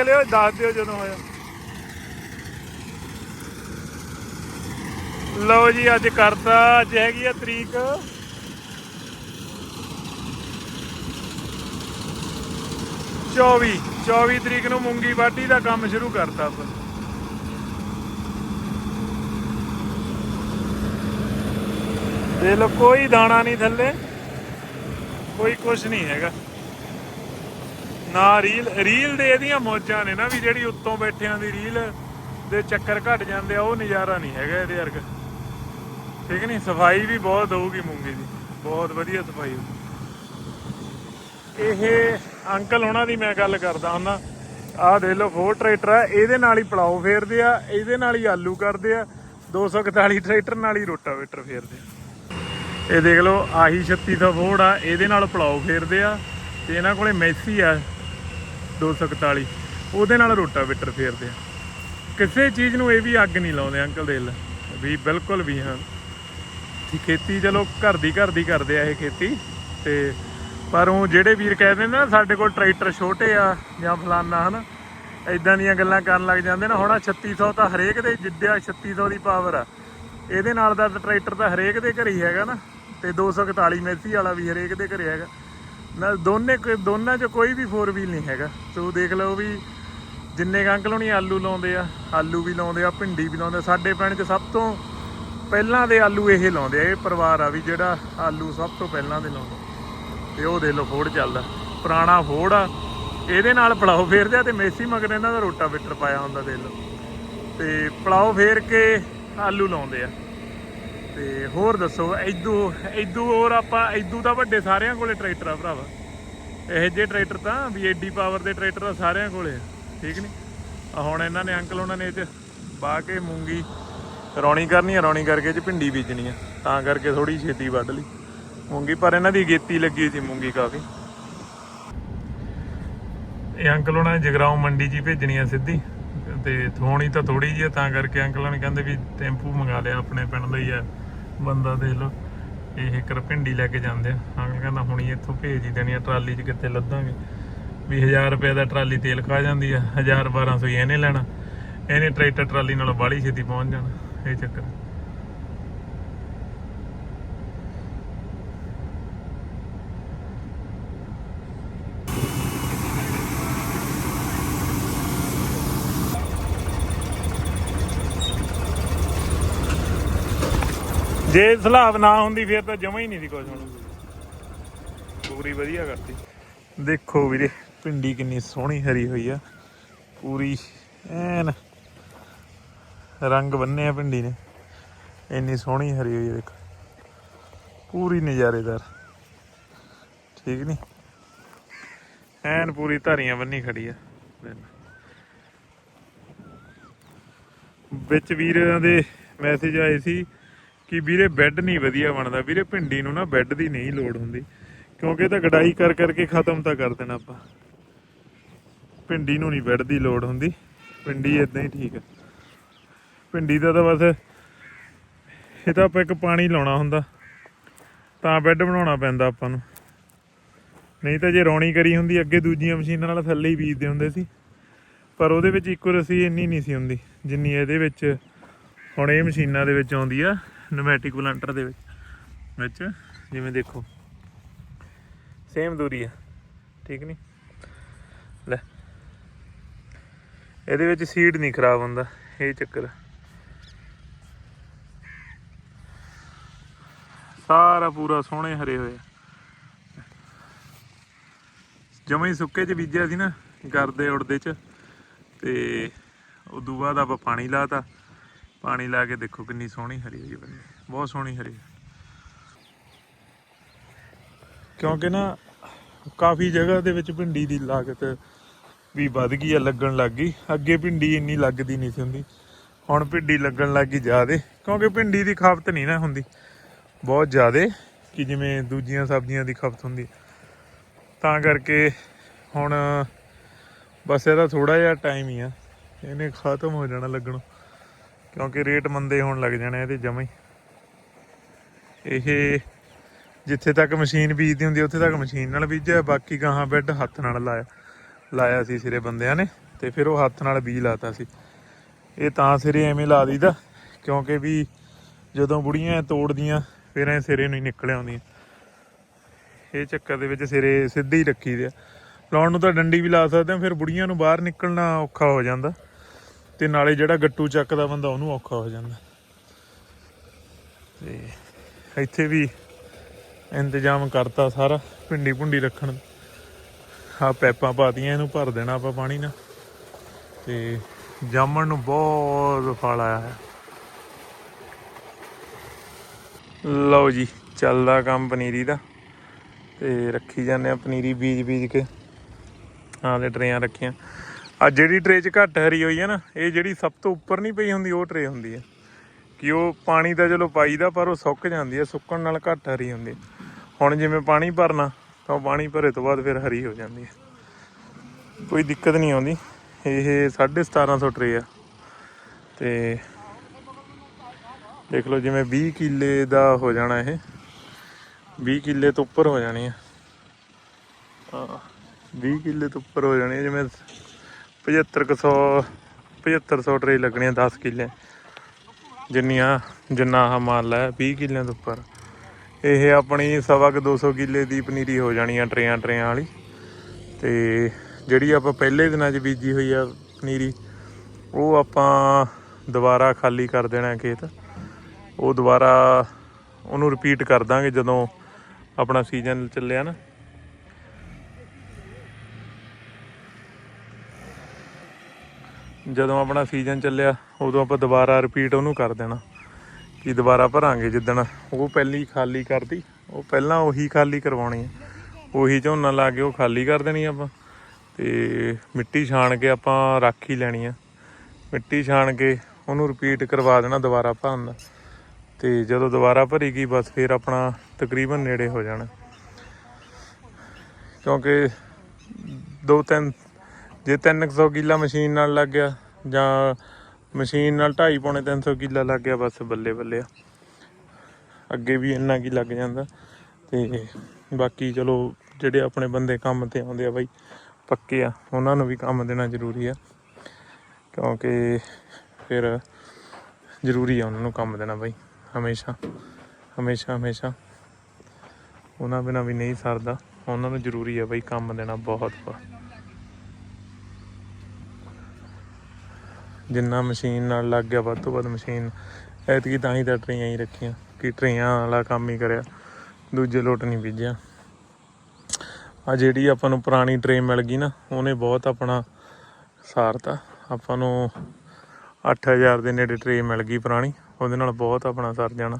ਲਿਓ ਦੱਸ ਦਿਓ ਜਦੋਂ ਹੋਇਆ। ਲਓ ਜੀ, ਅੱਜ ਕਰਤਾ, ਅੱਜ ਹੈਗੀ ਆ ਤਰੀਕ। 24 24 ਤਰੀਕ ਨੂੰ ਮੂੰਗੀ ਵਾਢੀ ਦਾ ਕੰਮ ਸ਼ੁਰੂ ਕਰਤਾ ਆਪਾਂ। ਦੇਖ ਲਓ, ਕੋਈ ਦਾਣਾ ਨਹੀਂ ਥੱਲੇ, ਕੋਈ ਕੁਝ ਨਹੀਂ ਹੈਗਾ। ਨਾ ਰੀਲ ਰੀਲ ਦੇ ਇਹਦੀਆਂ ਮੌਜਾਂ ਨੇ ਨਾ ਵੀ ਜਿਹੜੀ ਉੱਤੋਂ ਬੈਠਿਆਂ ਦੀ ਰੀਲ ਦੇ ਚੱਕਰ ਘਟ ਜਾਂਦੇ ਆ, ਉਹ ਨਜ਼ਾਰਾ ਨਹੀਂ ਹੈਗਾ ਇਹਦੇ ਵਰਗਾ। ਠੀਕ ਨਹੀਂ ਸਫ਼ਾਈ ਵੀ ਬਹੁਤ ਹੋਊਗੀ ਮੂੰਗੀ ਦੀ। ਬਹੁਤ ਵਧੀਆ ਸਫ਼ਾਈ ਹੋਊ ਇਹ ਅੰਕਲ ਉਹਨਾਂ ਦੀ ਮੈਂ ਗੱਲ ਕਰਦਾ ਹੁੰਦਾ ਆਹ ਦੇਖ ਲਓ ਫੋਰ ਟਰੈਕਟਰ ਆ, ਇਹਦੇ ਨਾਲ ਹੀ ਪਲਾਓ ਫੇਰਦੇ ਆ, ਇਹਦੇ ਨਾਲ ਹੀ ਆਲੂ ਕਰਦੇ ਆ 241 ਟਰੈਕਟਰ ਨਾਲ ਹੀ ਰੋਟਾਵੇਟਰ ਫੇਰਦੇ ਆ। ਇਹ ਦੇਖ ਲਓ, ਆਹੀ 3600 ਫੋਰ ਆ, ਇਹਦੇ ਨਾਲ ਪਲਾਓ ਫੇਰਦੇ ਆ, ਤੇ ਇਹਨਾਂ ਕੋਲੇ ਮੈਸੀ ਆ। 241 ਉਹਦੇ ਨਾਲ ਰੋਟਾਵੇਟਰ ਫੇਰਦੇ ਆ। ਕਿਸੇ ਚੀਜ਼ ਨੂੰ ਇਹ ਵੀ ਅੱਗ ਨਹੀਂ ਲਾਉਂਦੇ, ਅੰਕਲ ਦੇ ਵੀ ਬਿਲਕੁਲ ਵੀ, ਹਾਂ। ਕਿ ਖੇਤੀ ਚਲੋ ਘਰ ਦੀ ਘਰ ਦੀ ਕਰਦੇ ਆ ਇਹ ਖੇਤੀ। ਤੇ ਪਰ ਉਹ ਜਿਹੜੇ ਵੀਰ ਕਹਿੰਦੇ ਨੇ ਨਾ, ਸਾਡੇ ਕੋਲ ਟਰੈਕਟਰ ਛੋਟੇ ਆ ਜਾਂ ਫਲਾਨਾ, ਹਨ। ਐਦਾਂ ਦੀਆਂ ਗੱਲਾਂ ਕਰਨ ਲੱਗ ਜਾਂਦੇ ਨਾ। ਹੁਣ ਆਹ 3600 ਤਾਂ ਹਰੇਕ ਦੇ ਜਿੱਦਿਆ 3600 ਦੀ ਪਾਵਰ ਆ। ਇਹਦੇ ਨਾਲ ਦਾ ਤਾਂ ਟਰੈਕਟਰ ਤਾਂ ਹਰੇਕ ਦੇ ਘਰੇ ਹੀ ਹੈਗਾ ਨਾ। ਤੇ 241 ਮੈਸੀ ਵਾਲਾ ਵੀ ਹਰੇਕ ਦੇ ਘਰੇ ਹੈਗਾ। ਨਾ, ਦੋਨੇ ਕੋਈ- ਦੋਨਾਂ 'ਚ ਕੋਈ ਵੀ 4 ਵੀਲ ਨਹੀਂ ਹੈਗਾ। ਤੋ ਦੇਖ ਲਓ ਵੀ ਜਿੰਨੇ ਕੁ ਅੰਕਲ ਹੁਣੀ ਆਲੂ ਲਾਉਂਦੇ ਆ, ਆਲੂ ਵੀ ਲਾਉਂਦੇ ਆ, ਭਿੰਡੀ ਵੀ ਲਾਉਂਦੇ ਸਾਡੇ ਪਿੰਡ 'ਚ ਸਭ ਤੋਂ ਪਹਿਲਾਂ ਦੇ ਆਲੂ ਇਹ ਲਾਉਂਦੇ ਆ, ਇਹ ਪਰਿਵਾਰ ਆ ਵੀ ਜਿਹੜਾ ਆਲੂ ਸਭ ਤੋਂ ਪਹਿਲਾਂ ਦੇ ਲਾਉਂਦਾ। ਤੇ ਉਹ ਦੇ ਲੋ ਫੋੜ ਚੱਲਦਾ। ਪੁਰਾਣਾ ਫੋੜ ਆ, ਇਹਦੇ ਨਾਲ ਪਲਾਓ ਫੇਰਦੇ ਆ ਤੇ ਮੇਸੀ ਮਗਰ ਇਹਨਾਂ ਦਾ ਰੋਟਾਵੇਟਰ ਪਾਇਆ ਹੁੰਦਾ ਦੇ ਲੋ। ਤੇ ਪਲਾਓ ਫੇਰ ਕੇ ਆਲੂ ਲਾਉਂਦੇ ਆ। ਤੇ ਹੋਰ ਦੱਸੋ ਐਦੂ ਐਦੂ ਹੋਰ ਆਪਾਂ ਐਦੂ ਤਾਂ ਵੱਡੇ ਸਾਰਿਆਂ ਕੋਲੇ ਟਰੈਕਟਰ ਆ ਭਰਾਵਾ। ਇਹ ਜੇ ਟਰੈਕਟਰ ਤਾਂ ਵੀ ਏਡੀ ਪਾਵਰ ਦੇ ਟਰੈਕਟਰ ਆ ਸਾਰਿਆਂ ਕੋਲੇ, ਠੀਕ ਨਹੀਂ ਹੁਣ ਇਹਨਾਂ ਨੇ ਅੰਕਲ ਉਹਨਾਂ ਨੇ ਇਹ ਚ ਬਾਹ ਕੇ ਮੂੰਗੀ ਰੌਣੀ ਕਰਨੀ ਆ, ਰੌਣੀ ਕਰਕੇ ਚ ਭਿੰਡੀ ਬੀਜਣੀ ਆ, ਤਾਂ ਕਰਕੇ ਥੋੜੀ ਛੇਤੀ ਵੱਢ ਲਈ। ਮੂੰਗੀ, ਪਰ ਇਹਨਾਂ ਦੀ ਗੇਤੀ ਲੱਗੀ ਸੀ ਮੂੰਗੀ ਕਾਫੀ। ਇਹ ਅੰਕਲ ਉਹਨਾਂ ਨੇ ਜਗਰਾਉਂ ਮੰਡੀ 'ਚ ਹੀ ਭੇਜਣੀ ਆ ਸਿੱਧੀ, ਤੇ ਥੋਣੀ ਤਾਂ ਥੋੜੀ ਜਿਹੀ ਆ, ਤਾਂ ਕਰਕੇ ਅੰਕਲ ਨੇ ਕਹਿੰਦੇ ਵੀ ਟੈਂਪੂ ਮੰਗਾ ਲਿਆ ਆਪਣੇ ਪਿੰਡ ਲਈ ਆ। ਬੰਦਾ ਦੇਖ ਲਓ, ਇਹ ਕਰ ਭਿੰਡੀ ਲੈ ਕੇ ਜਾਂਦੇ ਆ। ਅੰਕਲ ਕਹਿੰਦਾ ਹੁਣੀ ਇੱਥੋਂ ਭੇਜ ਹੀ ਦੇਣੀ ਆ, ਟਰਾਲੀ 'ਚ ਕਿੱਥੇ ਲੱਦਾਂਗੇ। ਵੀ 1000 ਰੁਪਏ ਦਾ ਟਰਾਲੀ ਤੇਲ ਖਾ ਜਾਂਦੀ ਆ 1000 1200 ਹੀ ਇਹਨੇ ਲੈਣਾ। ਇਹਨੇ ਟਰੈਕਟਰ ਟਰਾਲੀ ਨਾਲ ਬਾਹਲੀ ਛੇਤੀ ਪਹੁੰਚ ਜਾਣਾ, ਇਹ ਚੱਕਰ। ਜੇ ਸਲਾਬ ਨਾ ਹੁੰਦੀ ਫਿਰ ਤਾਂ ਜਮਾ ਹੀ ਨਹੀਂ ਸੀ ਕੁਝ ਹੁਣ। ਪੂਰੀ ਵਧੀਆ ਕਰਤੀ। ਦੇਖੋ ਵੀਰੇ, ਪਿੰਡੀ ਕਿੰਨੀ ਸੋਹਣੀ ਹਰੀ ਹੋਈ ਆ। ਪੂਰੀ ਐਨ ਰੰਗ ਬੰਨੇ ਆ ਪਿੰਡੀ ਨੇ। ਇੰਨੀ ਸੋਹਣੀ ਹਰੀ ਹੋਈ ਆ, ਦੇਖੋ। ਪੂਰੀ ਨਜ਼ਾਰੇਦਾਰ। ਠੀਕ ਨਹੀਂ ਐਨ ਪੂਰੀ ਧਾਰੀਆਂ ਬੰਨੀ ਖੜੀ ਆ। ਵਿੱਚ ਵੀਰਾਂ ਦੇ ਮੈਸੇਜ ਆਏ ਸੀ ਕਿ ਵੀਰੇ ਬੈੱਡ ਨਹੀਂ ਵਧੀਆ ਬਣਦਾ। ਵੀਰੇ ਭਿੰਡੀ ਨੂੰ ਨਾ ਬੈੱਡ ਦੀ ਨਹੀਂ ਲੋੜ ਹੁੰਦੀ। ਕਿਉਂਕਿ ਇਹ ਤਾਂ ਗਡਾਈ ਕਰ ਕਰਕੇ ਖਤਮ ਤਾਂ ਕਰ ਦੇਣਾ ਆਪਾਂ। ਭਿੰਡੀ ਨੂੰ ਨਹੀਂ ਬੈੱਡ ਦੀ ਲੋੜ ਹੁੰਦੀ। ਭਿੰਡੀ ਇਦਾਂ ਹੀ ਠੀਕ ਹੈ ਭਿੰਡੀ ਦਾ ਤਾਂ ਬਸ ਇਹ ਤਾਂ ਆਪਾਂ ਇੱਕ ਪਾਣੀ ਲਾਉਣਾ ਹੁੰਦਾ। ਤਾਂ ਬੈੱਡ ਬਣਾਉਣਾ ਪੈਂਦਾ ਆਪਾਂ ਨੂੰ। ਨਹੀਂ ਤਾਂ ਜੇ ਰੌਣੀ ਕਰੀ ਹੁੰਦੀ, ਅੱਗੇ ਦੂਜੀਆਂ ਮਸ਼ੀਨਾਂ ਨਾਲ ਥੱਲੇ ਹੀ ਬੀਜਦੇ ਹੁੰਦੇ ਸੀ। ਪਰ ਉਹਦੇ ਵਿੱਚ ਇਕੁਰਸੀ ਇੰਨੀ ਨਹੀਂ ਸੀ ਹੁੰਦੀ, ਜਿੰਨੀ ਇਹਦੇ ਵਿੱਚ ਹੁਣ ਇਹ ਮਸ਼ੀਨਾਂ ਦੇ ਵਿੱਚ ਆਉਂਦੀ ਆ। ਨਮੈਟਿਕ ਪਲਾਂਟਰ ਦੇ ਵਿੱਚ ਵਿੱਚ, ਜਿਵੇਂ ਦੇਖੋ। ਸੇਮ ਦੂਰੀ ਆ, ਠੀਕ ਨਹੀਂ ਲੈ। ਇਹਦੇ ਵਿੱਚ ਸੀਡ ਨਹੀਂ ਖਰਾਬ ਹੁੰਦਾ, ਇਹ ਚੱਕਰ। ਸਾਰਾ ਪੂਰਾ ਸੋਹਣੇ ਹਰੇ ਹੋਏ ਆ। ਜਮਾਂ ਸੁੱਕੇ ਚ ਬੀਜਿਆ ਸੀ ਨਾ, ਗਰਦੇ ਉੜਦੇ ਚ, ਤੇ ਉਦੋਂ ਬਾਅਦ ਆਪਾਂ ਪਾਣੀ ਲਾਤਾ। ਪਾਣੀ ਲਾ ਕੇ ਦੇਖੋ ਕਿੰਨੀ ਸੋਹਣੀ ਹਰੀ ਹੋਈ ਬੰਦੀ ਬਹੁਤ ਸੋਹਣੀ ਹਰੀ ਕਿਉਂਕਿ ਨਾ ਕਾਫੀ ਜਗ੍ਹਾ ਦੇ ਵਿੱਚ ਭਿੰਡੀ ਦੀ ਲਾਗਤ ਵੀ ਵੱਧ ਗਈ ਆ ਲੱਗਣ ਲੱਗ ਗਈ। ਅੱਗੇ ਭਿੰਡੀ ਇੰਨੀ ਲੱਗਦੀ ਨਹੀਂ ਸੀ ਹੁੰਦੀ। ਹੁਣ ਭਿੰਡੀ ਲੱਗਣ ਲੱਗ ਗਈ ਜ਼ਿਆਦੇ। ਕਿਉਂਕਿ ਭਿੰਡੀ ਦੀ ਖਪਤ ਨਹੀਂ ਨਾ ਹੁੰਦੀ। ਬਹੁਤ ਜ਼ਿਆਦੇ ਕਿ ਜਿਵੇਂ ਦੂਜੀਆਂ ਸਬਜ਼ੀਆਂ ਦੀ ਖਪਤ ਹੁੰਦੀ ਤਾਂ ਕਰਕੇ ਹੁਣ ਬਸ ਇਹਦਾ ਥੋੜਾ ਜਿਹਾ ਟਾਈਮ ਹੀ ਆ। ਇਹਨੇ ਖਤਮ ਹੋ ਜਾਣਾ ਲੱਗਣੋਂ। ਕਿਉਂਕਿ ਰੇਟ ਮੰਦੇ ਹੋਣ ਲੱਗ ਜਾਣੇ ਇਹਦੇ ਜਮਾਂ ਹੀ। ਇਹ ਜਿੱਥੇ ਤੱਕ ਮਸ਼ੀਨ ਬੀਜਦੀ ਹੁੰਦੀ ਉੱਥੇ ਤੱਕ ਮਸ਼ੀਨ ਨਾਲ ਬੀਜਿਆ, ਬਾਕੀ ਗਾਹਾਂ ਬੈੱਡ ਹੱਥ ਨਾਲ ਲਾਇਆ ਲਾਇਆ ਸੀ ਸਿਰੇ ਬੰਦਿਆਂ ਨੇ, ਤੇ ਫਿਰ ਉਹ ਹੱਥ ਨਾਲ ਬੀਜ ਲਾਤਾ ਸੀ। ਇਹ ਤਾਂ ਸਿਰੇ ਐਵੇਂ ਲਾ ਦਈਦਾ, ਕਿਉਂਕਿ ਵੀ ਜਦੋਂ ਬੁੜੀਆਂ ਤੋੜਦੀਆਂ, ਫਿਰ ਐ ਸਿਰੇ ਨੂੰ ਹੀ ਨਿਕਲ ਆਉਂਦੀਆਂ। ਇਹ ਚੱਕਰ ਦੇ ਵਿੱਚ ਸਿਰੇ ਸਿੱਧੇ ਹੀ ਰੱਖੀ ਦੇ ਆ। ਲਾਉਣ ਨੂੰ ਤਾਂ ਡੰਡੀ ਵੀ ਲਾ ਸਕਦੇ ਆ, ਫਿਰ ਬੁੜੀਆਂ ਨੂੰ ਬਾਹਰ ਨਿਕਲਣਾ ਔਖਾ ਹੋ ਜਾਂਦਾ। ਤੇ ਨਾਲੇ ਜਿਹੜਾ ਗੱਟੂ ਚੱਕਦਾ ਬੰਦਾ ਉਹਨੂੰ ਔਖਾ ਹੋ ਜਾਂਦਾ। ਤੇ ਇੱਥੇ ਵੀ ਇੰਤਜ਼ਾਮ ਕਰਤਾ ਸਾਰਾ, ਭਿੰਡੀ ਭੁੰਡੀ ਰੱਖਣ। ਆ ਪੈਪਾਂ ਪਾਤੀਆਂ, ਇਹਨੂੰ ਭਰ ਦੇਣਾ ਆਪਾਂ ਪਾਣੀ ਨਾਲ। ਤੇ ਜਾਮਣ ਨੂੰ ਬਹੁਤ ਫਲ ਆਇਆ ਹੈ। ਲਓ ਜੀ, ਚੱਲਦਾ ਕੰਮ ਪਨੀਰੀ ਦਾ। ਤੇ ਰੱਖੀ ਜਾਂਦੇ ਆ ਪਨੀਰੀ ਬੀਜ ਬੀਜ ਕੇ। ਹਾਂ ਤੇ ਟਰੇਆਂ ਰੱਖੀਆਂ। ਆ ਜਿਹੜੀ ਟਰੇ 'ਚ ਘੱਟ ਹਰੀ ਹੋਈ ਹੈ ਨਾ, ਇਹ ਜਿਹੜੀ ਸਭ ਤੋਂ ਉੱਪਰ ਨਹੀਂ ਪਈ ਹੁੰਦੀ, ਉਹ ਟਰੇ ਹੁੰਦੀ ਹੈ ਕਿ ਉਹ ਪਾਣੀ ਤਾਂ ਚਲੋ ਪਾਈਦਾ, ਪਰ ਉਹ ਸੁੱਕ ਜਾਂਦੀ ਹੈ ਸੁੱਕਣ ਨਾਲ ਘੱਟ ਹਰੀ ਹੁੰਦੀ ਹੁਣ ਜਿਵੇਂ ਪਾਣੀ ਭਰਨਾ, ਤਾਂ ਉਹ ਪਾਣੀ ਭਰੇ ਤੋਂ ਬਾਅਦ ਫਿਰ ਹਰੀ ਹੋ ਜਾਂਦੀ ਹੈ ਕੋਈ ਦਿੱਕਤ ਨਹੀਂ ਆਉਂਦੀ। ਇਹ 1750 ਟਰੇ ਆ। ਤੇ ਦੇਖ ਲਓ ਜਿਵੇਂ 20 ਕਿੱਲੇ ਦਾ ਹੋ ਜਾਣਾ ਇਹ। 20 ਕਿੱਲੇ ਤੋਂ ਉੱਪਰ ਹੋ ਜਾਣੀ ਆ। ਹਾਂ 20 ਕਿੱਲੇ ਤੋਂ ਉੱਪਰ ਹੋ ਜਾਣੀ ਜਿਵੇਂ 7500 7500 ਟਰੇ ਲੱਗਣੇ 10 ਕਿੱਲੇ। ਜਿੰਨੀਆਂ, ਜਿੰਨਾ ਆਹ ਮਾਲ ਹੈ 20 ਕਿੱਲਿਆਂ ਦੇ ਉੱਪਰ। ਇਹ ਆਪਣੀ ਸਵਾ ਕੁ 200 ਕਿੱਲੇ ਦੀ ਪਨੀਰੀ ਹੋ ਜਾਣੀ ਆ ਟਰੇਆਂ ਟਰੇਆਂ ਵਾਲੀ। ਤੇ ਜਿਹੜੀ ਆਪਾਂ ਪਹਿਲੇ ਦਿਨਾਂ 'ਚ ਬੀਜੀ ਹੋਈ ਆ ਪਨੀਰੀ, ਉਹ ਆਪਾਂ ਦੁਬਾਰਾ ਖਾਲੀ ਕਰ ਦੇਣਾ ਖੇਤ। ਉਹ ਦੁਬਾਰਾ ਉਹਨੂੰ ਰਿਪੀਟ ਕਰ ਦਾਂਗੇ ਜਦੋਂ ਆਪਣਾ ਸੀਜ਼ਨ ਚੱਲਿਆ ਨਾ। ਜਦੋਂ ਆਪਣਾ ਸੀਜ਼ਨ ਚੱਲਿਆ, ਉਦੋਂ ਆਪਾਂ ਦੁਬਾਰਾ ਰਿਪੀਟ ਉਹਨੂੰ ਕਰ ਦੇਣਾ। ਕਿ ਦੁਬਾਰਾ ਭਰਾਂਗੇ ਜਿੱਦਣ। ਉਹ ਪਹਿਲੀ ਖਾਲੀ ਕਰਦੀ ਉਹ ਪਹਿਲਾਂ ਉਹੀ ਖਾਲੀ ਕਰਵਾਉਣੀ ਹੈ ਉਹੀ ਝੋਨਾ ਲਾ ਕੇ ਉਹ ਖਾਲੀ ਕਰ ਦੇਣੀ ਆਪਾਂ। ਤੇ ਮਿੱਟੀ ਛਾਣ ਕੇ ਆਪਾਂ ਰੱਖ ਹੀ ਲੈਣੀ ਆ। ਮਿੱਟੀ ਛਾਣ ਕੇ ਉਹਨੂੰ ਰਿਪੀਟ ਕਰਵਾ ਦੇਣਾ ਦੁਬਾਰਾ ਭਰਨ ਦਾ। ਤੇ ਜਦੋਂ ਦੁਬਾਰਾ ਭਰੀ ਗਈ ਬਸ ਫਿਰ ਆਪਣਾ ਤਕਰੀਬਨ ਨੇੜੇ ਹੋ ਜਾਣਾ। ਕਿਉਂਕਿ ਦੋ ਤਿੰਨ ਜੇ 300 ਕਿੱਲਾ ਮਸ਼ੀਨ ਨਾਲ ਲੱਗ ਗਿਆ ਜਾਂ ਮਸ਼ੀਨ ਨਾਲ 2.5 ਪੌਣੇ 300 ਕਿੱਲਾ ਲੱਗ ਗਿਆ, ਬਸ ਬੱਲੇ ਬੱਲੇ ਆ। ਅੱਗੇ ਵੀ ਇੰਨਾ ਕੀ ਲੱਗ ਜਾਂਦਾ ਤੇ ਬਾਕੀ ਚਲੋ ਜਿਹੜੇ ਆਪਣੇ ਬੰਦੇ ਕੰਮ ਤੇ ਆਉਂਦੇ ਆ ਬਾਈ, ਪੱਕੇ ਆ, ਉਹਨਾਂ ਨੂੰ ਵੀ ਕੰਮ ਦੇਣਾ ਜ਼ਰੂਰੀ ਆ। ਕਿਉਂਕਿ ਫਿਰ ਜ਼ਰੂਰੀ ਆ ਉਹਨਾਂ ਨੂੰ ਕੰਮ ਦੇਣਾ ਬਾਈ, ਹਮੇਸ਼ਾ ਹਮੇਸ਼ਾ ਹਮੇਸ਼ਾ। ਉਹਨਾਂ ਬਿਨਾ ਵੀ ਨਹੀਂ ਸਰਦਾ, ਉਹਨਾਂ ਨੂੰ ਜ਼ਰੂਰੀ ਆ ਬਾਈ ਕੰਮ ਦੇਣਾ ਬਹੁਤ ਵਾ ਜਿੰਨਾ ਮਸ਼ੀਨ ਨਾਲ ਲੱਗ ਗਿਆ, ਵੱਧ ਤੋਂ ਵੱਧ ਮਸ਼ੀਨ। ਐਤਕੀ ਤਾਂ ਹੀ ਤਾਂ ਟਰੀਆਂ ਹੀ ਰੱਖੀਆਂ, ਕਿ ਟਰੇਆਂ ਵਾਲਾ ਕੰਮ ਹੀ ਕਰਿਆ, ਦੂਜੇ ਲੋਟ ਨਹੀਂ ਬੀਜਿਆ। ਆ ਜਿਹੜੀ ਆਪਾਂ ਨੂੰ ਪੁਰਾਣੀ ਟਰੇ ਮਿਲ ਗਈ ਨਾ, ਉਹਨੇ ਬਹੁਤ ਆਪਣਾ ਸਾਰਤਾ ਆਪਾਂ ਨੂੰ 8000 ਦੇ ਨੇੜੇ ਟਰੇ ਮਿਲ ਗਈ ਪੁਰਾਣੀ, ਉਹਦੇ ਨਾਲ ਬਹੁਤ ਆਪਣਾ ਸਰ ਜਾਣਾ।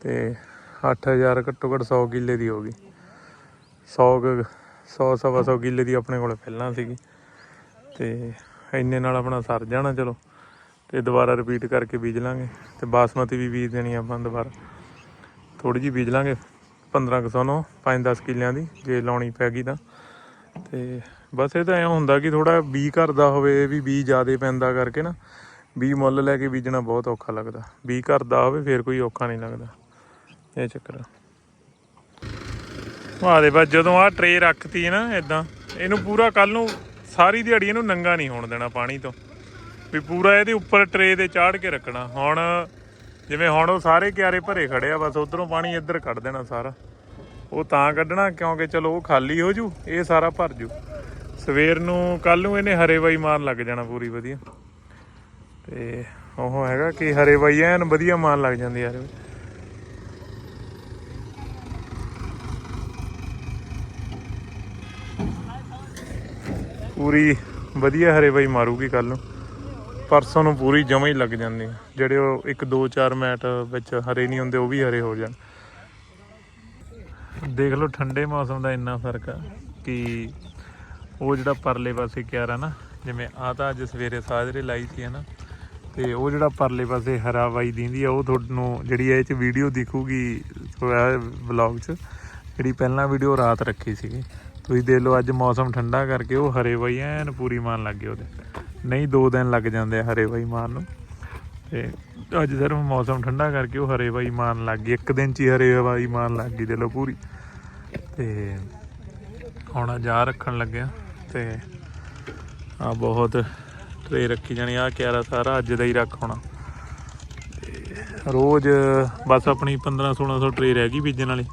ਤੇ 8000 ਘੱਟੋ ਘੱਟ 100 ਕਿੱਲੇ ਦੀ ਹੋ ਗਈ। 100 100 ਸਵਾ 100 ਕਿੱਲੇ ਦੀ ਆਪਣੇ ਕੋਲ ਪਹਿਲਾਂ ਸੀਗੀ। ਤੇ ਇੰਨੇ ਨਾਲ ਆਪਣਾ ਸਰ ਜਾਣਾ, ਚਲੋ। ਤੇ ਦੁਬਾਰਾ ਰਿਪੀਟ ਕਰਕੇ ਬੀਜ ਲਾਂਗੇ। ਤੇ ਬਾਸਮਤੀ ਵੀ ਬੀਜ ਦੇਣੀ ਆਪਾਂ ਦੁਬਾਰਾ। ਥੋੜੀ ਜਿਹੀ ਬੀਜ ਲਾਂਗੇ। 15 ਕੁ 5-10 ਕਿੱਲਿਆਂ ਦੀ, ਜੇ ਲਾਉਣੀ ਪੈ ਗਈ ਤਾਂ। ਤੇ ਬਸ ਇਹ ਤਾਂ ਐ ਹੁੰਦਾ ਕਿ ਥੋੜਾ ਬੀ ਘਰ ਦਾ ਹੋਵੇ ਵੀ ਬੀ ਜ਼ਿਆਦੇ ਪੈਂਦਾ ਕਰਕੇ ਨਾ। ਬੀ ਮੁੱਲ ਲੈ ਕੇ ਬੀਜਣਾ ਬਹੁਤ ਔਖਾ ਲੱਗਦਾ। ਬੀ ਘਰ ਦਾ ਹੋਵੇ, ਫਿਰ ਕੋਈ ਔਖਾ ਨਹੀਂ ਲੱਗਦਾ। ਇਹ ਚੱਕਰ ਆ। ਦੇ ਬਸ ਜਦੋਂ ਆਹ ਟਰੇ ਰੱਖਤੀ ਨਾ ਇਦਾਂ ਇਹਨੂੰ ਪੂਰਾ ਕੱਲ ਨੂੰ ਸਾਰੀ ਦਿਹਾੜੀ ਇਹਨੂੰ ਨੰਗਾ ਨਹੀਂ ਹੋਣ ਦੇਣਾ ਪਾਣੀ ਤੋਂ। ਵੀ ਪੂਰਾ ਇਹਦੇ ਉੱਪਰ ਟਰੇ ਦੇ ਚਾੜ ਕੇ ਰੱਖਣਾ। ਹੁਣ ਜਿਵੇਂ ਹੁਣ ਉਹ ਸਾਰੇ ਕਿਆਰੇ ਭਰੇ ਖੜੇ ਆ, ਬਸ ਉਧਰੋਂ ਪਾਣੀ ਇੱਧਰ ਕੱਢ ਦੇਣਾ ਸਾਰਾ। ਉਹ ਤਾਂ ਕੱਢਣਾ ਕਿਉਂਕਿ ਚਲੋ ਉਹ ਖਾਲੀ ਹੋ ਜੂ, ਇਹ ਸਾਰਾ ਭਰ ਜੂ। ਸਵੇਰ ਨੂੰ ਕੱਲ ਨੂੰ ਇਹਨੇ ਹਰੇਵਾਈ ਮਾਰਨ ਲੱਗ ਜਾਣਾ ਪੂਰੀ ਵਧੀਆ। ਤੇ ਉਹ ਹੈਗਾ ਕਿ ਹਰੇਵਾਈ ਐਨ ਵਧੀਆ ਮਾਰਨ ਲੱਗ ਜਾਂਦੀ ਯਾਰ ਪੂਰੀ ਵਧੀਆ ਹਰੇ ਬਾਈ ਮਾਰੂਗੀ ਕੱਲ ਨੂੰ। ਪਰਸੋਂ ਨੂੰ ਪੂਰੀ ਜਮਾ ਹੀ ਲੱਗ ਜਾਂਦੀ। ਜਿਹੜੇ ਉਹ ਇੱਕ ਦੋ ਚਾਰ ਮੈਟ ਵਿੱਚ ਹਰੇ ਨਹੀਂ ਹੁੰਦੇ, ਉਹ ਵੀ ਹਰੇ ਹੋ ਜਾਣ। ਦੇਖ ਲਓ, ਠੰਡੇ ਮੌਸਮ ਦਾ ਇੰਨਾ ਫ਼ਰਕ ਆ ਕਿ ਉਹ ਜਿਹੜਾ ਪਰਲੇ ਪਾਸੇ ਕਿਆਰਾ ਨਾ, ਜਿਵੇਂ ਆ ਤਾਂ ਅੱਜ ਸਵੇਰੇ ਸਾਜਰੇ ਲਾਈ ਸੀ ਨਾ ਤੇ ਉਹ ਜਿਹੜਾ ਪਰਲੇ ਪਾਸੇ ਹਰਾ ਵਾਈ ਦਿੰਦੀ ਆ, ਉਹ ਤੁਹਾਨੂੰ ਜਿਹੜੀ ਇਹ ਚ ਵੀਡੀਓ ਦਿਖੂਗੀ ਵਲੌਗ ਚ। ਜਿਹੜੀ ਪਹਿਲਾਂ ਵੀਡੀਓ ਰਾਤ ਰੱਖੀ ਸੀਗੀ। ਤੁਸੀਂ ਦੇਖ ਲਓ ਅੱਜ ਮੌਸਮ ਠੰਡਾ ਕਰਕੇ ਉਹ ਹਰੇ ਬਾਈ ਐਨ ਪੂਰੀ ਮਾਰਨ ਲੱਗ ਗਏ ਉਹਦੇ। ਨਹੀਂ, ਦੋ ਦਿਨ ਲੱਗ ਜਾਂਦੇ ਆ ਹਰੇ ਵਾਈ ਮਾਰਨ ਨੂੰ। ਤੇ ਅੱਜ ਸਿਰਫ ਮੌਸਮ ਠੰਡਾ ਕਰਕੇ ਉਹ ਹਰੇ ਵਾਈ ਮਾਰਨ ਲੱਗ ਗਈ। ਇੱਕ ਦਿਨ ਚ ਹੀ ਹਰੇ ਵਾਈ ਮਾਰਨ ਲੱਗ ਗਈ ਦੇ ਲੋ ਪੂਰੀ। ਤੇ ਹੁਣ ਜਾ ਰੱਖਣ ਲੱਗਿਆ ਤੇ ਆ ਬਹੁਤ ਟਰੇ ਰੱਖੀ ਜਾਣੀ ਆ ਕਿਆਰਾ ਸਾਰਾ ਅੱਜ ਦਾ ਹੀ ਰੱਖ ਹੋਣਾ। ਤੇ ਰੋਜ਼ ਬਸ ਆਪਣੀ 15 1600 ਟਰੇ ਰਹਿ ਗਈ ਬੀਜਣ ਵਾਲੀ।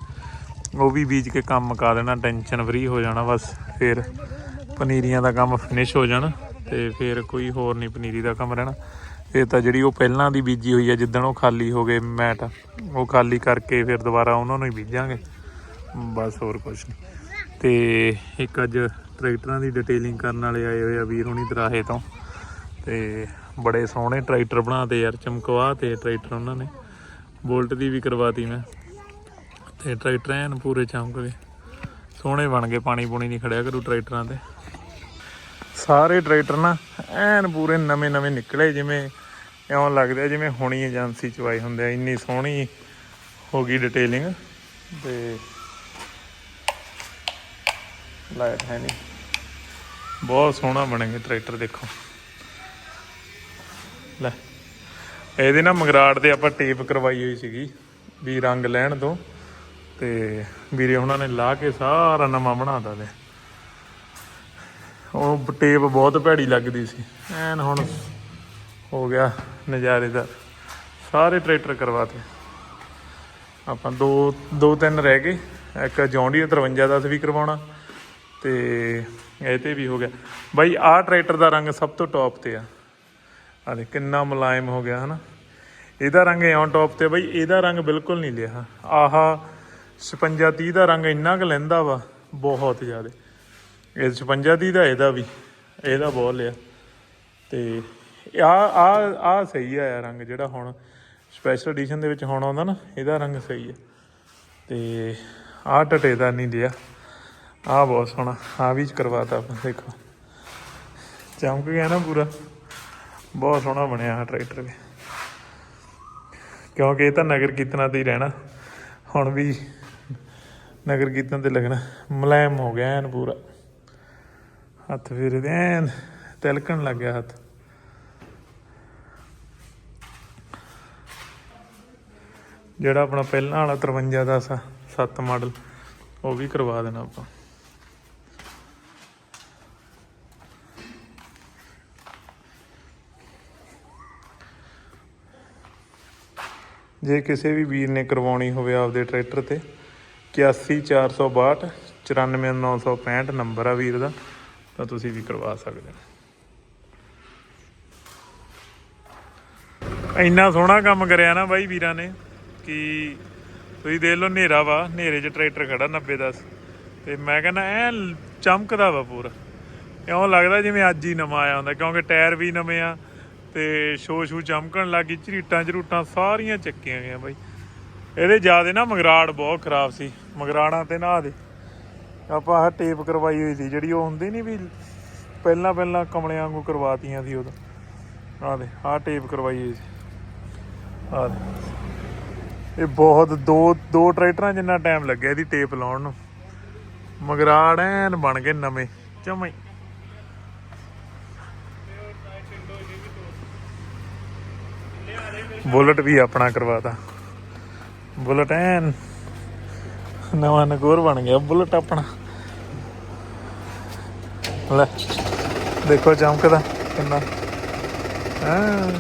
ਉਹ ਵੀ ਬੀਜ ਕੇ ਕੰਮ ਮੁਕਾ ਦੇਣਾ ਟੈਨਸ਼ਨ ਫਰੀ ਹੋ ਜਾਣਾ ਬਸ, ਫਿਰ ਪਨੀਰੀਆਂ ਦਾ ਕੰਮ ਫਿਨਿਸ਼ ਹੋ ਜਾਣਾ ਤੇ ਫਿਰ ਕੋਈ ਹੋਰ ਨਹੀਂ ਪਨੀਰੀ ਦਾ ਕੰਮ ਰਹਿਣਾ। ਇਹ ਤਾਂ ਜਿਹੜੀ ਉਹ ਪਹਿਲਾਂ ਦੀ ਬੀਜੀ ਹੋਈ ਹੈ ਜਿੱਦਣ ਉਹ ਖਾਲੀ ਹੋ ਗਏ ਮੈਟ, ਉਹ ਖਾਲੀ ਕਰਕੇ ਫਿਰ ਦੁਬਾਰਾ ਉਹਨਾਂ ਨੂੰ ਹੀ ਬੀਜਾਂਗੇ, ਬਸ ਹੋਰ ਕੁਝ ਨਹੀਂ। ਤੇ ਇੱਕ ਅੱਜ ਟਰੈਕਟਰਾਂ ਦੀ ਡਿਟੇਲਿੰਗ ਕਰਨ ਵਾਲੇ ਆਏ ਹੋਏ ਆ ਵੀਰ ਹੁਣੀ ਦਰਾਹੇ ਤੋਂ, ਤੇ ਬੜੇ ਸੋਹਣੇ ਟਰੈਕਟਰ ਬਣਾਤੇ ਯਾਰ, ਚਮਕਵਾ ਤੇ ਟਰੈਕਟਰ ਉਹਨਾਂ ਨੇ, ਬੋਲਟ ਦੀ ਵੀ ਕਰਵਾਤੀ ਮੈਂ। ਤੇ ਟਰੈਕਟਰ ਐਨ ਪੂਰੇ ਚਮਕ ਗਏ। ਸੋਹਣੇ ਬਣ ਗਏ, ਪਾਣੀ ਪੂਣੀ ਨਹੀਂ ਖੜਿਆ ਕਰੂ ਟਰੈਕਟਰਾਂ ਤੇ। ਸਾਰੇ ਟਰੈਕਟਰ ਨਾ ਐਨ ਪੂਰੇ ਨਵੇਂ ਨਵੇਂ ਨਿਕਲੇ, ਜਿਵੇਂ ਇਉਂ ਲੱਗਦਾ ਜਿਵੇਂ ਹੁਣੀ ਏਜੰਸੀ ਚ ਆਏ ਹੁੰਦੇ ਆ। ਇੰਨੀ ਸੋਹਣੀ ਹੋ ਗਈ ਡਿਟੇਲਿੰਗ ਤੇ ਲਾਈਟ ਹੈ ਨਹੀਂ। ਬਹੁਤ ਸੋਹਣਾ ਬਣੇਗਾ ਟਰੈਕਟਰ, ਦੇਖੋ। ਲੈ, ਇਹਦੇ ਨਾ ਮਗਰਾੜ ਤੇ ਆਪਾਂ ਟੇਪ ਕਰਵਾਈ ਹੋਈ ਸੀਗੀ ਵੀ ਰੰਗ ਲੈਣ ਤੋਂ। ਤੇ ਵੀਰੇ ਉਹਨਾਂ ਨੇ ਲਾ ਕੇ ਸਾਰਾ ਨਵਾਂ ਬਣਾਤਾ ਤੇ। ਉਹ ਟੇਪ ਬਹੁਤ ਭੈੜੀ ਲੱਗਦੀ ਸੀ। ਐਨ ਹੁਣ ਹੋ ਗਿਆ ਨਜ਼ਾਰੇ ਦਾ। ਸਾਰੇ ਟਰੈਕਟਰ ਕਰਵਾਤੇ। ਆਪਾਂ ਦੋ ਦੋ ਤਿੰਨ ਰਹਿ ਗਏ। ਇੱਕ ਜੌਂਡੀ 53 ਦਾ ਵੀ ਕਰਵਾਉਣਾ ਤੇ ਇਹ ਤੇ ਵੀ ਹੋ ਗਿਆ। ਬਾਈ, ਆਹ ਟਰੈਕਟਰ ਦਾ ਰੰਗ ਸਭ ਤੋਂ ਟੌਪ ਤੇ ਆ। ਆ ਦੇ ਕਿੰਨਾ ਮੁਲਾਇਮ ਹੋ ਗਿਆ, ਹਨਾ। ਇਹਦਾ ਰੰਗ ਐਂ ਟੌਪ ਤੇ ਬਾਈ, ਇਹਦਾ ਰੰਗ ਬਿਲਕੁਲ ਨਹੀਂ ਲਿਆ। ਆਹਾ 56 30 ਦਾ ਰੰਗ ਇੰਨਾ ਕੁ ਲੈਂਦਾ ਵਾ, ਬਹੁਤ ਜ਼ਿਆਦਾ। ਇਹ 56 30 ਦਾ, ਇਹਦਾ ਵੀ, ਇਹਦਾ ਬਹੁਤ ਲਿਆ। ਤੇ ਆ ਆ ਆ ਸਹੀ ਆ ਯਾਰ ਰੰਗ ਜਿਹੜਾ ਹੁਣ ਸਪੈਸ਼ਲ ਐਡੀਸ਼ਨ ਦੇ ਵਿੱਚ ਹੁਣ ਆਉਂਦਾ ਨਾ, ਇਹਦਾ ਰੰਗ ਸਹੀ ਆ। ਤੇ ਆਹ ਟਟੇ ਦਾ ਨਹੀਂ ਲਿਆ। ਆਹ ਬਹੁਤ ਸੋਹਣਾ, ਆ ਵੀ ਕਰਵਾਤਾ ਆਪਾਂ, ਦੇਖੋ। ਚਮਕ ਗਿਆ ਨਾ ਪੂਰਾ। ਬਹੁਤ ਸੋਹਣਾ ਬਣਿਆ ਆ ਟਰੈਕਟਰ ਵੀ। ਕਿਉਂਕਿ ਇਹ ਤਾਂ ਨਗਰ ਕੀਰਤਨਾਂ ਤੇ ਹੀ ਰਹਿਣਾ। ਹੁਣ ਵੀ ਨਗਰ ਕੀਰਤਨ ਤੇ ਲੱਗਣਾ। ਮੁਲਾਇਮ ਹੋ ਗਿਆ ਐਨ ਪੂਰਾ। ਹੱਥ ਫਿਰ ਐਨ ਤਿਲਕਣ ਲੱਗ ਗਿਆ ਹੱਥ। ਜਿਹੜਾ ਆਪਣਾ ਪਹਿਲਾਂ ਵਾਲਾ 53 ਦਾ ਸਾ 7 ਮਾਡਲ, ਉਹ ਵੀ ਕਰਵਾ ਦੇਣਾ ਆਪਾਂ। ਜੇ ਕਿਸੇ ਵੀ ਵੀਰ ਨੇ ਕਰਵਾਉਣੀ ਹੋਵੇ ਆਪਦੇ ਟਰੈਕਟਰ ਤੇ 81462 94965 ਨੰਬਰ ਆ ਵੀਰ ਦਾ, ਤਾਂ ਤੁਸੀਂ ਵੀ ਕਰਵਾ ਸਕਦੇ ਹੋ। ਇੰਨਾ ਸੋਹਣਾ ਕੰਮ ਕਰਿਆ ਨਾ ਬਾਈ ਵੀਰਾਂ ਨੇ ਕਿ ਤੁਸੀਂ ਦੇਖ ਲਓ ਹਨੇਰਾ ਵਾ, ਹਨੇਰੇ 'ਚ ਟਰੈਕਟਰ ਖੜਾ 90 10 ਤੇ ਮੈਂ ਕਹਿੰਦਾ ਐ ਚਮਕਦਾ ਵਾ ਪੂਰਾ। ਇਉਂ ਲੱਗਦਾ ਜਿਵੇਂ ਅੱਜ ਹੀ ਨਵਾਂ ਆਇਆ ਹੁੰਦਾ, ਕਿਉਂਕਿ ਟਾਇਰ ਵੀ ਨਵੇਂ ਆ ਤੇ ਸ਼ੋ ਸ਼ੂ ਚਮਕਣ ਲੱਗੀ ਝਰੀਟਾਂ ਝਰੂਟਾਂ ਸਾਰੀਆਂ ਚੱਕੀਆਂ ਗਈਆਂ ਬਾਈ। ਇਹਦੇ ਜਿਆਦੇ ਨਾ ਮਗਰਾੜ ਬਹੁਤ ਖਰਾਬ ਸੀ, ਮਗਰਾੜਾਂ ਤੇ ਨਾ ਦੇ। ਆਪਾਂ ਆਹ ਟੇਪ ਕਰਵਾਈ ਹੋਈ ਸੀ, ਜਿਹੜੀ ਉਹ ਹੁੰਦੀ ਨਹੀਂ ਵੀ ਪਹਿਲਾਂ ਪਹਿਲਾਂ ਕਮਲਿਆਂ ਵਾਂਗੂ ਕਰਵਾਤੀਆਂ ਸੀ ਉਦੋਂ। ਆਹ ਦੇ, ਆਹ ਟੇਪ ਕਰਵਾਈ ਹੋਈ ਸੀ। ਆਹ ਦੇ। ਇਹ ਬਹੁਤ, ਦੋ ਦੋ ਟਰੈਕਟਰਾਂ ਜਿੰਨਾ ਟਾਈਮ ਲੱਗਿਆ ਇਹਦੀ ਟੇਪ ਲਾਉਣ ਨੂੰ। ਮਗਰਾੜ ਐਨ ਬਣ ਗਏ ਨਵੇਂ ਜਮਾਈ ਬੁਲਟ ਵੀ ਆਪਣਾ ਕਰਵਾਤਾ। ਬੁਲਟ ਐਨ। ਨਵਾਂ ਨਗੋਰ ਬਣ ਗਿਆ ਬੁਲਟ ਆਪਣਾ। ਲੈ, ਦੇਖੋ ਚਮਕਦਾ ਕਿੰਨਾ। ਹਾਂ।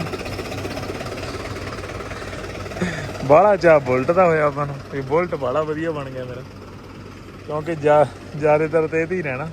ਬਾਲਾ ਚਾ ਬੁਲਟ ਦਾ ਹੋਇਆ ਆਪਾਂ ਨੂੰ। ਇਹ ਬੁਲਟ ਬਾਲਾ ਵਧੀਆ ਬਣ ਗਿਆ ਮੇਰਾ। ਕਿਉਂਕਿ ਜਾ ਜ਼ਿਆਦਾਤਰ ਤੇ ਇਹਦੇ ਹੀ ਰਹਿਣਾ।